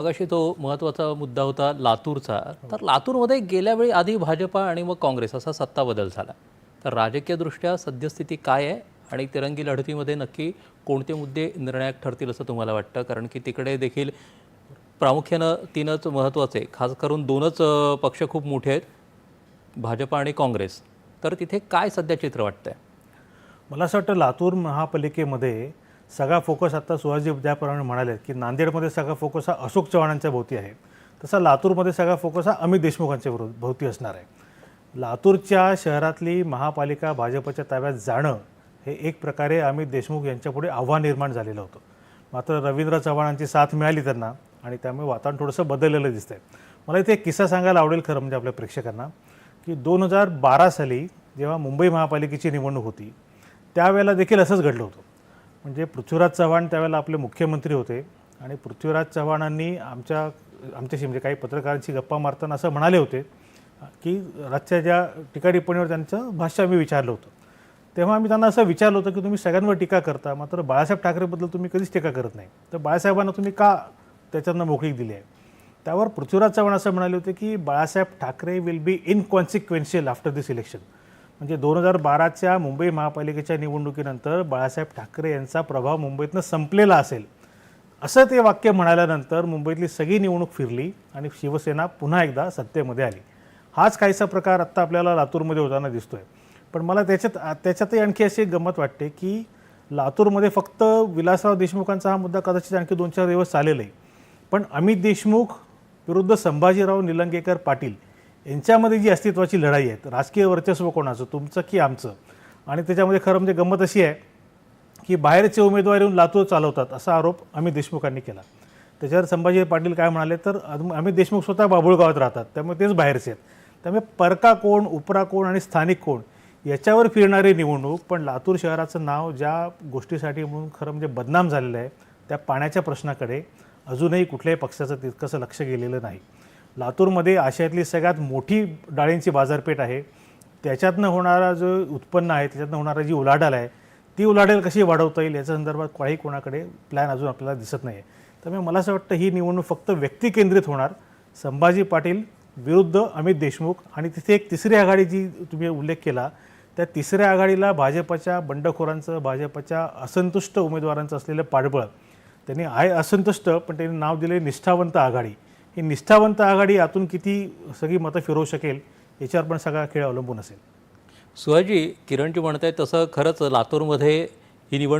मगाशी तो महत्त्वाचा मुद्दा होता लातूरचा. तर लातूरमध्ये गेल्या वेळी आधी भाजपा आणि मग काँग्रेस असा सत्ता बदल झाला. तर राजकीयदृष्ट्या सद्यस्थिती काय आहे आणि तिरंगी लढतीमध्ये नक्की कोणते मुद्दे निर्णायक ठरतील असं तुम्हाला वाटतं? कारण की तिकडे देखील प्रामुख्यानं तीनच महत्त्वाचे खास करून दोनच पक्ष खूप मोठे आहेत भाजपा आणि काँग्रेस. तर तिथे काय सध्या चित्र वाटतंय? मला असं वाटतं लातूर महापालिकेमध्ये सगळा फोकस आता सुहासजी ज्याप्रमाणे म्हणाले की नांदेडमध्ये सगळा फोकस हा अशोक चव्हाणांच्या भोवती आहे. तसा लातूरमध्ये सगळा फोकस हा अमित देशमुखांच्या विरोध भोवती असणार आहे. लातूरच्या शहरातली महापालिका भाजपच्या ताब्यात जाणं हे एक प्रकारे अमित देशमुख यांच्यापुढे आव्हान निर्माण झालेलं होतं. मात्र रवींद्र चव्हाणांची साथ मिळाली त्यांना आणि त्यामुळे वातावरण थोडंसं बदललेलं दिसतंय. मला इथे एक किस्सा सांगायला आवडेल खरं म्हणजे आपल्या प्रेक्षकांना की दोन हजार बारा साली जेव्हा मुंबई महापालिकेची निवडणूक होती त्यावेळेला देखील असंच घडलं होतं. म्हणजे पृथ्वीराज चव्हाण त्यावेळेला आपले मुख्यमंत्री होते. आणि पृथ्वीराज चव्हाणांनी आमच्या आमच्याशी म्हणजे काही पत्रकारांशी गप्पा मारताना असं म्हणाले होते की राजच्या ज्या टीका टिप्पणीवर त्यांचं भाष्य आम्ही विचारलं होतं. तेव्हा आम्ही त्यांना असं विचारलं होतं की तुम्ही सगळ्यांवर टीका करता मात्र बाळासाहेब ठाकरेबद्दल तुम्ही कधीच टीका करत नाही. तर बाळासाहेबांना तुम्ही का त्याच्यातनं मोकळीक दिली आहे? त्यावर पृथ्वीराज चव्हाण असं म्हणाले होते की Balasaheb Thackeray will be inconsequential after this election म्हणजे दोन हजार बाराच्या मुंबई महापालिकेच्या निवडणुकीनंतर बाळासाहेब ठाकरे यांचा प्रभाव मुंबईतनं संपलेला असेल असं ते वाक्य म्हणाल्यानंतर मुंबईतली सगळी निवडणूक फिरली आणि शिवसेना पुन्हा एकदा सत्तेमध्ये आली. हाच काहीसा प्रकार आत्ता आपल्याला लातूरमध्ये होताना दिसतोय. पण मला त्याच्यात त्याच्यातही आणखी अशी एक गंमत वाटते की लातूरमध्ये फक्त विलासराव देशमुखांचा हा मुद्दा कदाचित आणखी दोन चार दिवस चालेल आहे पण अमित देशमुख विरुद्ध संभाजीराव निलंगेकर पाटील यांच्यामध्ये जी अस्तित्वाची लढाई आहे राजकीय वर्चस्व कोणाचं तुमचं की आमचं? आणि त्याच्यामध्ये खरं म्हणजे गंमत अशी आहे की बाहेरचे उमेदवार येऊन लातूर चालवतात असा आरोप अमित देशमुखांनी केला. त्याच्यावर संभाजी पाटील काय म्हणाले तर अमित देशमुख स्वतः बाबुळगावात राहतात त्यामुळे तेच बाहेरचे आहेत. त्यामुळे परका कोण उपरा कोण आणि स्थानिक कोण याच्यावर फिरणारी निवडणूक पण लातूर शहराचं नाव ज्या गोष्टीसाठी म्हणून खरं म्हणजे बदनाम झालेलं आहे त्या पाण्याच्या प्रश्नाकडे अजूनही कुठल्याही पक्षाचं तितकंसं लक्ष गेलेलं नाही. लातूरमध्ये आशियातली सगळ्यात मोठी डाळींची बाजारपेठ आहे. त्याच्यातनं होणारा जो उत्पन्न आहे त्याच्यातनं होणारा जी उलाढाल आहे ती उलाढाल कशी वाढवता येईल याच्या संदर्भात काही कोणाकडे प्लॅन अजून आपल्याला दिसत नाही आहे त्यामुळे मला असं वाटतं ही निवडणूक फक्त व्यक्तिकेंद्रित होणार. संभाजी पाटील विरुद्ध अमित देशमुख आणि तिथे एक तिसरी आघाडी जी तुम्ही उल्लेख केला त्या तिसऱ्या आघाडीला भाजपच्या बंडखोरांचं भाजपच्या असंतुष्ट उमेदवारांचं असलेलं पाठबळ त्यांनी आहे असंतुष्ट पण त्यांनी नाव दिले निष्ठावंत आघाडी. ही निष्ठावंत आघाडी यातून किती सगळी मतं फिरवू शकेल याच्यावर पण सगळा खेळ अवलंबून असेल. सुहाजी किरणजी आहे तसं खरंच लातूरमध्ये ही निवडणूक